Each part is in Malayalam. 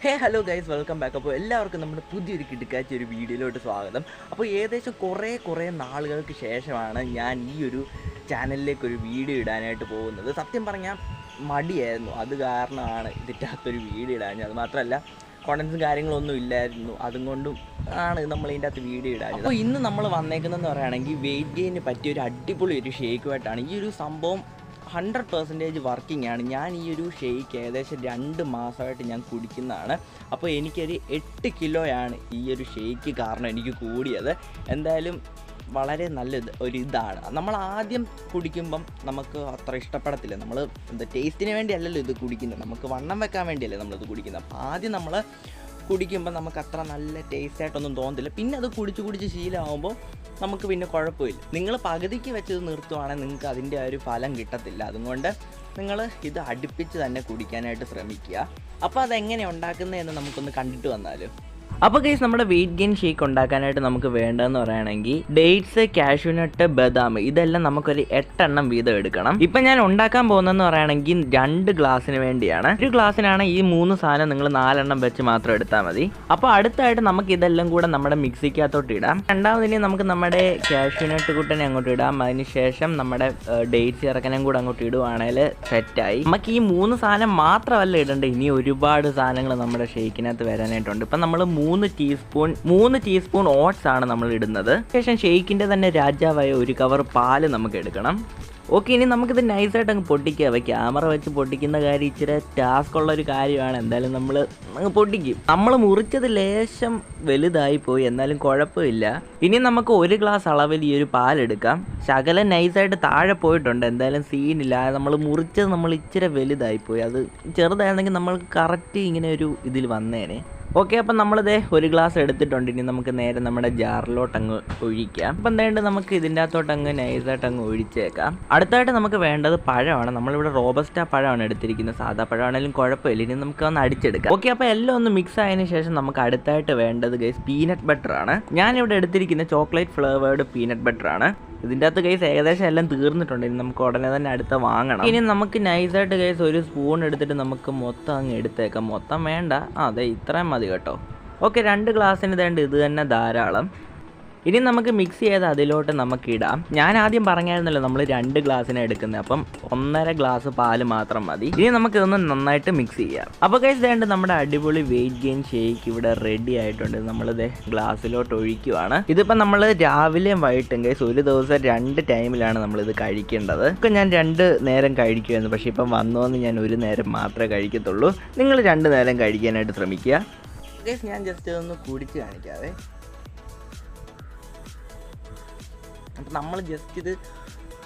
Hey hello guys welcome back അപ്പോൾ എല്ലാവർക്കും നമ്മുടെ പുതിയൊരു കിടക്കാച്ച ഒരു വീഡിയോയിലോട്ട് സ്വാഗതം. അപ്പോൾ ഏകദേശം കുറേ കുറേ നാളുകൾക്ക് ശേഷമാണ് ഞാൻ ഈ ഒരു ചാനലിലേക്ക് ഒരു വീഡിയോ ഇടാനായിട്ട് പോകുന്നത്. സത്യം പറഞ്ഞാൽ മടിയായിരുന്നു. അത് കാരണമാണ് ഇതിന്റെ വീഡിയോ ഇടാൻ അത് മാത്രമല്ല കോണ്ടൻസും കാര്യങ്ങളൊന്നും ഇല്ലായിരുന്നു. അതും കൊണ്ടും ആണ് നമ്മൾ ഇതിന്റെ അകത്ത് വീഡിയോ ഇടാൻ അപ്പോൾ ഇന്ന് നമ്മൾ വന്നേക്കുന്നതെന്ന് പറയുകയാണെങ്കിൽ വെയിറ്റ് ഗെയിന് പറ്റിയ ഒരു അടിപൊളി ഒരു ഷേക്കുമായിട്ടാണ് ഈ ഒരു സംഭവം ഹൺഡ്രഡ് പെർസെന്റേജ് വർക്കിംഗ് ആണ് ഞാൻ ഈ ഒരു ഷെയ്ക്ക് ഏകദേശം രണ്ട് മാസമായിട്ട് ഞാൻ കുടിക്കുന്നതാണ്. അപ്പോൾ എനിക്കൊരു എട്ട് കിലോയാണ് ഈ ഒരു ഷെയ്ക്ക് കാരണം എനിക്ക് കൂടിയത്. എന്തായാലും വളരെ നല്ല ഒരു ഇതാണ്. നമ്മൾ ആദ്യം കുടിക്കുമ്പം നമുക്ക് അത്ര ഇഷ്ടപ്പെടത്തില്ല. നമ്മൾ എന്താ ടേസ്റ്റിന് വേണ്ടിയല്ലല്ലോ ഇത് കുടിക്കുന്നത്. നമുക്ക് വണ്ണം വെക്കാൻ വേണ്ടിയല്ലേ നമ്മളിത് കുടിക്കുന്നത്. അപ്പോൾ ആദ്യം നമ്മൾ കുടിക്കുമ്പോൾ നമുക്ക് അത്ര നല്ല ടേസ്റ്റ് ആയിട്ടൊന്നും തോന്നത്തില്ല. പിന്നെ അത് കുടിച്ച് കുടിച്ച് ശീലമാകുമ്പോൾ നമുക്ക് പിന്നെ കുഴപ്പമില്ല. നിങ്ങൾ പകുതിക്ക് വെച്ചത് നിർത്തുവാണെങ്കിൽ നിങ്ങൾക്ക് അതിന്റെ ഒരു ഫലം കിട്ടത്തില്ല. അതുകൊണ്ട് നിങ്ങൾ ഇത് അടുപ്പിച്ച് തന്നെ കുടിക്കാനായിട്ട് ശ്രമിക്കുക. അപ്പോൾ അതെങ്ങനെ ഉണ്ടാക്കുന്നതെന്ന് നമുക്കൊന്ന് കണ്ടിട്ട് വന്നാലും. അപ്പോൾ കേസ് നമ്മുടെ വെയിറ്റ് ഗെയിൻ ഷേക്ക് ഉണ്ടാക്കാനായിട്ട് നമുക്ക് വേണ്ടതെന്ന് പറയുകയാണെങ്കിൽ ഡേറ്റ്സ് കാഷ്യൂനട്ട് ബദാം ഇതെല്ലാം നമുക്കൊരു എട്ടെണ്ണം വീതം എടുക്കണം. ഇപ്പം ഞാൻ ഉണ്ടാക്കാൻ പോകുന്നതെന്ന് പറയുകയാണെങ്കിൽ രണ്ട് ഗ്ലാസ്സിന് വേണ്ടിയാണ്. ഒരു ഗ്ലാസ്സിനാണ് ഈ മൂന്ന് സാധനം നിങ്ങൾ നാലെണ്ണം വെച്ച് മാത്രം എടുത്താൽ മതി. അപ്പോൾ അടുത്തായിട്ട് നമുക്ക് ഇതെല്ലാം കൂടെ നമ്മുടെ മിക്സിക്കകത്തോട്ട് ഇടാം. രണ്ടാമതിന് നമുക്ക് നമ്മുടെ കാഷ്യൂനട്ട് കുട്ടനെ അങ്ങോട്ട് ഇടാം. അതിനുശേഷം നമ്മുടെ ഡേറ്റ്സ് ഇറക്കനും കൂടെ അങ്ങോട്ട് ഇടുവാണെങ്കിൽ സെറ്റായി നമുക്ക് ഈ മൂന്ന് സാധനം മാത്രമല്ല ഇടേണ്ടത്. ഇനി ഒരുപാട് സാധനങ്ങൾ നമ്മുടെ ഷേക്കിനകത്ത് വരാനായിട്ടുണ്ട്. ഇപ്പം നമ്മൾ മൂന്ന് ടീസ്പൂൺ മൂന്ന് ടീസ്പൂൺ ഓട്സ് ആണ് നമ്മൾ ഇടുന്നത്. ശേഷം ഷെയ്ക്കിന്റെ തന്നെ രാജാവായ ഒരു കവർ പാൽ നമുക്ക് എടുക്കണം. ഓക്കെ ഇനി നമുക്കിത് നൈസായിട്ട് അങ്ങ് പൊട്ടിക്കുക അപ്പോൾ ക്യാമറ വെച്ച് പൊട്ടിക്കുന്ന കാര്യം ഇച്ചിരി ടാസ്ക് ഉള്ള ഒരു കാര്യമാണ്. എന്തായാലും നമ്മൾ അങ്ങ് പൊട്ടിക്കും. നമ്മൾ മുറിച്ചത് ലേശം വലുതായി പോയി. എന്നാലും കുഴപ്പമില്ല. ഇനി നമുക്ക് ഒരു ഗ്ലാസ് അളവിൽ ഈ ഒരു പാലെടുക്കാം ശകലം നൈസായിട്ട് താഴെ പോയിട്ടുണ്ട്. എന്തായാലും സീനില്ല നമ്മൾ മുറിച്ചത് നമ്മൾ ഇച്ചിരി വലുതായി പോയി. അത് ചെറുതായിരുന്നെങ്കിൽ നമ്മൾ കറക്റ്റ് ഇങ്ങനെ ഒരു ഇതിൽ വന്നേനെ. ഓക്കെ അപ്പം നമ്മളിത് ഒരു ഗ്ലാസ് എടുത്തിട്ടുണ്ട്. ഇനി നമുക്ക് നേരെ നമ്മുടെ ജാറിലോട്ട് അങ്ങ് ഒഴിക്കാം. അപ്പം എന്തായാലും നമുക്ക് ഇതിന്റെ അകത്തോട്ട് അങ്ങ് നൈസായിട്ട് അങ്ങ് ഒഴിച്ചേക്കാം. അടുത്തായിട്ട് നമുക്ക് വേണ്ടത് പഴമാണ്. നമ്മളിവിടെ റോബസ്റ്റ പഴമാണ് എടുത്തിരിക്കുന്നത്. സാധാ പഴമാണെങ്കിലും കുഴപ്പമില്ല. ഇനി നമുക്ക് ഒന്ന് അടിച്ചെടുക്കാം. ഓക്കെ അപ്പോൾ എല്ലാം ഒന്ന് മിക്സ് ആയതിനു ശേഷം നമുക്ക് അടുത്തായിട്ട് വേണ്ടത് ഗൈസ് പീനട്ട് ബട്ടറാണ് ഞാനിവിടെ എടുത്തിരിക്കുന്ന ചോക്ലേറ്റ് ഫ്ലേവേർഡ് പീനട്ട് ബട്ടറാണ് ഇതിന്റെ അകത്ത് കേസ് ഏകദേശം എല്ലാം തീർന്നിട്ടുണ്ട്. ഇനി നമുക്ക് ഉടനെ തന്നെ അടുത്ത വാങ്ങണം. ഇനി നമുക്ക് നൈസായിട്ട് കേസ് ഒരു സ്പൂൺ എടുത്തിട്ട് നമുക്ക് മൊത്തം അങ്ങ് എടുത്തേക്കാം. മൊത്തം വേണ്ട. അതെ ഇത്രയും മതി കേട്ടോ. ഓക്കെ രണ്ട് ഗ്ലാസ്സിന് വേണ്ട ഇത് തന്നെ ധാരാളം. ഇനി നമുക്ക് മിക്സ് ചെയ്ത് അതിലോട്ട് നമുക്ക് ഇടാം. ഞാൻ ആദ്യം പറഞ്ഞായിരുന്നല്ലോ നമ്മൾ രണ്ട് ഗ്ലാസ്സിനെ എടുക്കുന്നത് അപ്പം ഒന്നര ഗ്ലാസ് പാൽ മാത്രം മതി. ഇനി നമുക്ക് ഇതൊന്ന് നന്നായിട്ട് മിക്സ് ചെയ്യാം. അപ്പോൾ കൈസ് വേണ്ട നമ്മുടെ അടിപൊളി വെയിറ്റ് ഗെയിൻ ഷേക്ക് ഇവിടെ റെഡി ആയിട്ടുണ്ട്. നമ്മളിത് ഗ്ലാസ്സിലോട്ട് ഒഴിക്കുവാണ്. ഇതിപ്പോൾ നമ്മൾ രാവിലെയും വൈകിട്ടും കൈസ് ഒരു ദിവസം രണ്ട് ടൈമിലാണ് നമ്മളിത് കഴിക്കേണ്ടത്. ഇപ്പം ഞാൻ രണ്ട് നേരം കഴിക്കുമായിരുന്നു പക്ഷേ ഇപ്പം വന്നോന്ന് ഞാൻ ഒരു നേരം മാത്രമേ കഴിക്കത്തുള്ളൂ. നിങ്ങൾ രണ്ട് നേരം കഴിക്കാനായിട്ട് ശ്രമിക്കുക. ഞാൻ ജസ്റ്റ് ഇതൊന്ന് കുടിച്ച് കാണിക്കാവേ. അപ്പം നമ്മൾ ജസ്റ്റ് ഇത്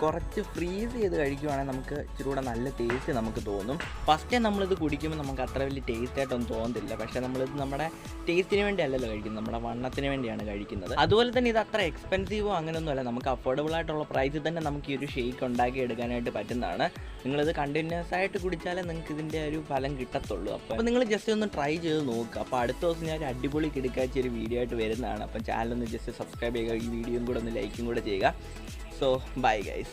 കുറച്ച് ഫ്രീസ് ചെയ്ത് കഴിക്കുവാണെങ്കിൽ നമുക്ക് ഇച്ചിരി കൂടെ നല്ല ടേസ്റ്റ് നമുക്ക് തോന്നും. ഫസ്റ്റ് നമ്മളിത് കുടിക്കുമ്പോൾ നമുക്ക് അത്ര വലിയ ടേസ്റ്റ് ആയിട്ടൊന്നും തോന്നത്തില്ല. പക്ഷേ നമ്മളിത് നമ്മുടെ ടേസ്റ്റിന് വേണ്ടി അല്ലല്ലോ കഴിക്കുന്നത്. നമ്മുടെ വണ്ണത്തിന് വേണ്ടിയാണ് കഴിക്കുന്നത്. അതുപോലെ തന്നെ ഇത് അത്ര എക്സ്പെൻസീവോ അങ്ങനെയൊന്നുമല്ല നമുക്ക് അഫോർഡബിൾ ആയിട്ടുള്ള പ്രൈസിൽ തന്നെ നമുക്ക് ഈ ഒരു ഷേക്ക് ഉണ്ടാക്കി എടുക്കാനായിട്ട് പറ്റുന്നതാണ്. നിങ്ങളിത് കണ്ടിന്യൂസ് ആയിട്ട് കുടിച്ചാലേ നിങ്ങൾക്ക് ഇതിന്റെ ഒരു ഫലം കിട്ടത്തുള്ളൂ. അപ്പോൾ നിങ്ങൾ ജസ്റ്റ് ഒന്ന് ട്രൈ ചെയ്ത് നോക്കുക അപ്പോൾ അടുത്ത ദിവസം ഞാൻ ഒരു അടിപൊളി കിടക്കാച്ച ഒരു വീഡിയോ ആയിട്ട് വരുന്നതാണ്. അപ്പോൾ ചാനൽ ഒന്ന് ജസ്റ്റ് സബ്സ്ക്രൈബ് ചെയ്യുക. ഈ വീഡിയോയും കൂടെ ഒന്ന് ലൈക്കും കൂടെ ചെയ്യുക. so bye guys.